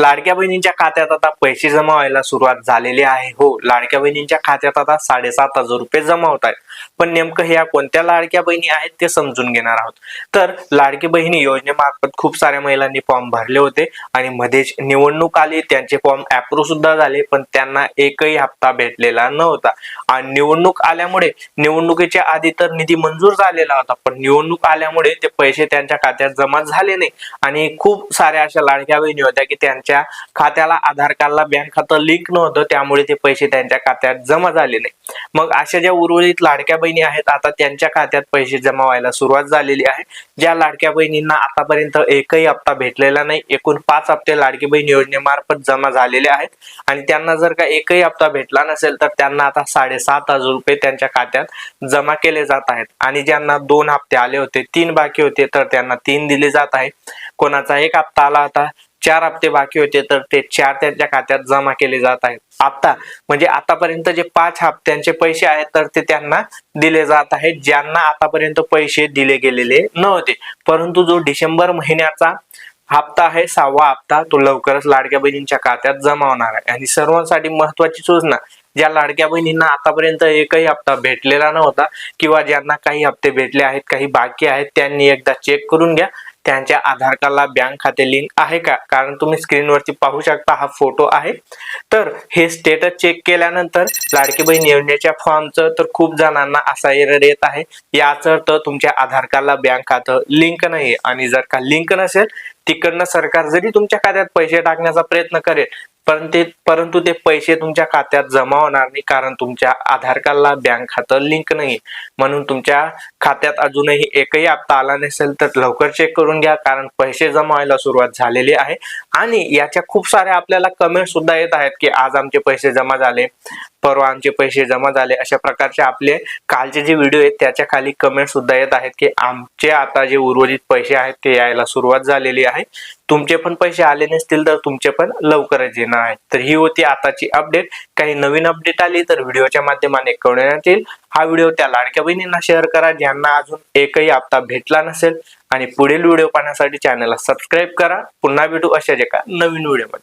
लाडक्या बहिणींच्या खात्यात आता पैसे जमा व्हायला सुरुवात झालेली आहे. हो लाडक्या बहिणींच्या खात्यात आता साडेसात हजार रुपये जमा होत आहेत. पण नेमकं ह्या कोणत्या लाडक्या बहिणी आहेत ते समजून घेणार आहोत. तर लाडकी बहिणी योजनेमार्फत खूप साऱ्या महिलांनी फॉर्म भरले होते आणि मध्येच निवडणूक आली त्यांचे फॉर्म अप्रूव्ह सुद्धा झाले पण त्यांना एकही हप्ता भेटलेला नव्हता. आणि निवडणूक आल्यामुळे निवडणुकीच्या आधी तर निधी मंजूर झालेला होता पण निवडणूक आल्यामुळे ते पैसे त्यांच्या खात्यात जमा झाले नाही. आणि खूप साऱ्या अशा लाडक्या बहिणी होत्या की त्यांच्या खात्याला आधार कार्डला बँक खातं लिंक नव्हतं त्यामुळे ते पैसे त्यांच्या खात्यात जमा झाले नाही. मग अशा ज्या उर्वरित लाडक्या बहिणी आहेत. आता त्यांच्या खात्यात पैसे जमा व्हायला सुरुवात झालेली आहे. ज्या लाडक्या बहिणींना आतापर्यंत एकही हप्ता भेटलेला नाही एकूण पाच हप्ते लाडकी बहीण योजनेमार्फत जमा झालेले आहेत. आणि त्यांना जर का एकही हप्ता भेटला नसेल तर त्यांना आता साडेसात हजार रुपये त्यांच्या खात्यात जमा केले जात आहेत. आणि ज्यांना दोन हप्ते आले होते तीन बाकी होते तर त्यांना तीन दिले जात आहे कोणाचा एक हप्ता आला होता चार हप्ते बाकी होते तर ते चार त्यांच्या खात्यात जमा केले जात आहेत. आता म्हणजे आतापर्यंत जे पाच हप्त्यांचे पैसे आहेत तर ते त्यांना दिले जात आहेत ज्यांना आतापर्यंत पैसे दिले गेलेले नव्हते. परंतु जो डिसेंबर महिन्याचा हप्ता आहे सहावा हप्ता तो लवकरच लाडक्या बहिणींच्या खात्यात जमा होणार आहे. आणि सर्वांसाठी महत्वाची सूचना ज्या लाडक्या बहिणींना आतापर्यंत एकही हप्ता भेटलेला नव्हता किंवा ज्यांना काही हप्ते भेटले आहेत काही बाकी आहेत त्यांनी एकदा चेक करून घ्या. त्यांच्या आधार कार्डला बँक खाते लिंक आहे का? कारण तुम्ही स्क्रीनवरती पाहू शकता हा फोटो आहे. तर हे स्टेटस चेक केल्यानंतर लाडकी बहीण योजनेच्या फॉर्मचं तर खूप जणांना असा एरर येत आहे. याच अर्थ तुमच्या आधार कार्डला बँक खातं लिंक नाही आणि जर का लिंक नसेल तिकडनं सरकार जरी तुमच्या खात्यात पैसे टाकण्याचा प्रयत्न करेल परंतु परंतु ते पैसे तुमच्या खात्यात जमा होणार नाही कारण तुमच्या आधार कार्डला बँक खातं लिंक नाही म्हणून तुमच्या खात्यात अजूनही एकही हप्ता आला नसेल तर लवकर चेक करून घ्या कारण पैसे जमा व्हायला सुरुवात झालेली आहे. आणि याच्या खूप साऱ्या आपल्याला कमेंट सुद्धा येत आहेत की आज आमचे पैसे जमा झाले. परवा आमचे पैसे जमा झाले. अशा प्रकारचे आपले कालचे जे व्हिडिओ आहेत त्याच्याखाली कमेंट सुद्धा येत आहेत की आमचे आता जे उर्वरित पैसे आहेत ते यायला सुरुवात झालेली आहे. तुमचे पण पैसे आले नसतील तर तुमचे पण लवकरच येणार आहेत. तर ही होती आताची अपडेट काही नवीन अपडेट आली तर व्हिडिओच्या माध्यमाने कळवण्यात येईल हा व्हिडिओ त्या लाडक्या बहिणींना शेअर करा. ज्यांना अजून एकही हप्ता भेटला नसेल. आणि पुढील व्हिडिओ पाहण्यासाठी चॅनलला सबस्क्राईब करा. पुन्हा भेटू अशाच एका नवीन व्हिडिओमध्ये